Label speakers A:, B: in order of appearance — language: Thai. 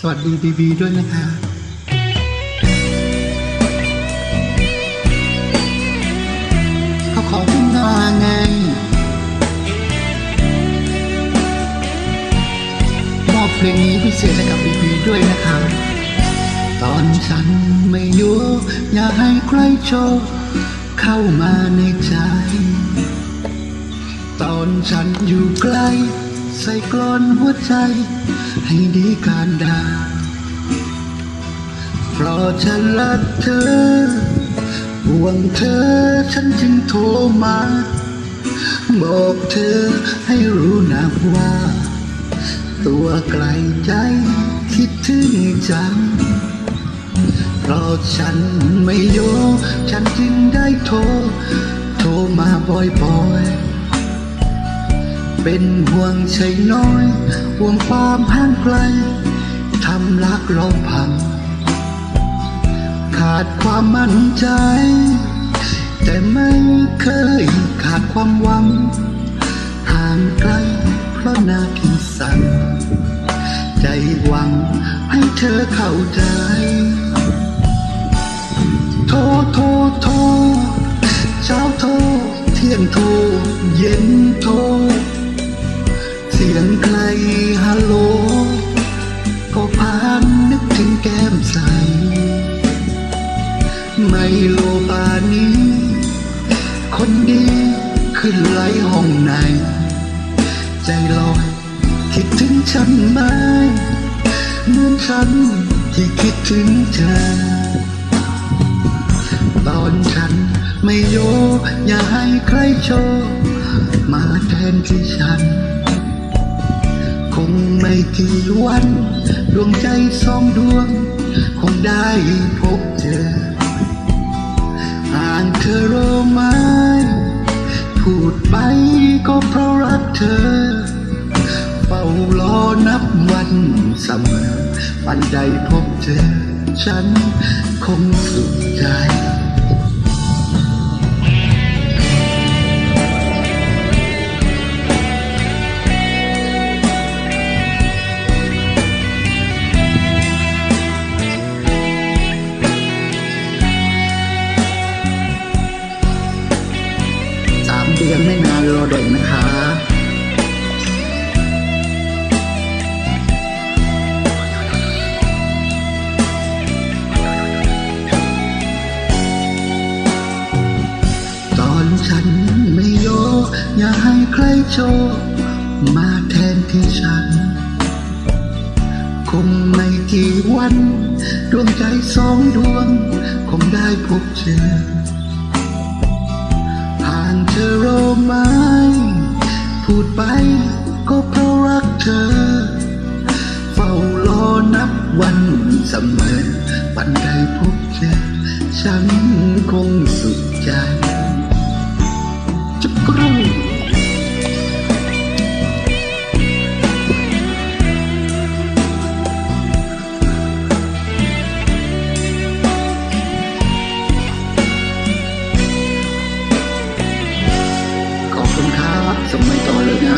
A: สวัสดีบีบีด้วยนะคะเขาขอขึ้นมาไงมอบเพลงนี้พิเศษให้กับบีบีด้วยนะคะ ตอนฉันไม่อยู่อยากให้ใครโชว์เข้ามาในใจ ตอนฉันอยู่ใกล้ ใส่กลอนหัวใจ ให้ดีการดาเพราะฉันรักเธอห่วงเธอฉันจึงโทรมา บอกเธอให้รู้นะว่า ตัวไกลใจคิดถึงจังเพราะฉันไม่อยู่ฉันจึงได้โทร โทรมาบ่อยๆ เป็นห่วงใช่น้อย ห่วงความห่างไกล ทำรักเราพัง ขาดความมั่นใจ แต่ไม่เคยขาดความหวัง ห่างไกลเพราะหนาทีสั่นใจหวังให้เธอเข้าใจ โทโทโทเช้าโทเที่ยงโทเย็นานนึกถึงแก้มใส ไม่โลปานี้ คนดีขึ้นไหลห้องใน ใจลอยคิดถึงฉันไหมเหมือนฉันที่คิดถึงเธอ ตอนฉันไม่โย อย่าให้ใครโชว์มาแทนที่ฉัน งไม่กี่วันดวงใจสองดวง คงได้พบเจอห่างเธอรู้ไหมพูดไปก็เพราะรักเธอ เฝ้ารอนับวันเสมอวันใดพบเจอ ฉันคงสุขใจ สามเดือนไม่นานรอเด็กนะคะตอนฉันไม่โย อย่าให้ใครโชว์มาแทนที่ฉัน คงไม่กี่วัน ดวงใจสองดวง คงได้พบเจอานเธอรอไหมพูดไปก็เพราะรักเธอ เฝ้ารอนับวันเสมอวันใดพบเจอฉันคงสุข সম্মানিত হলো না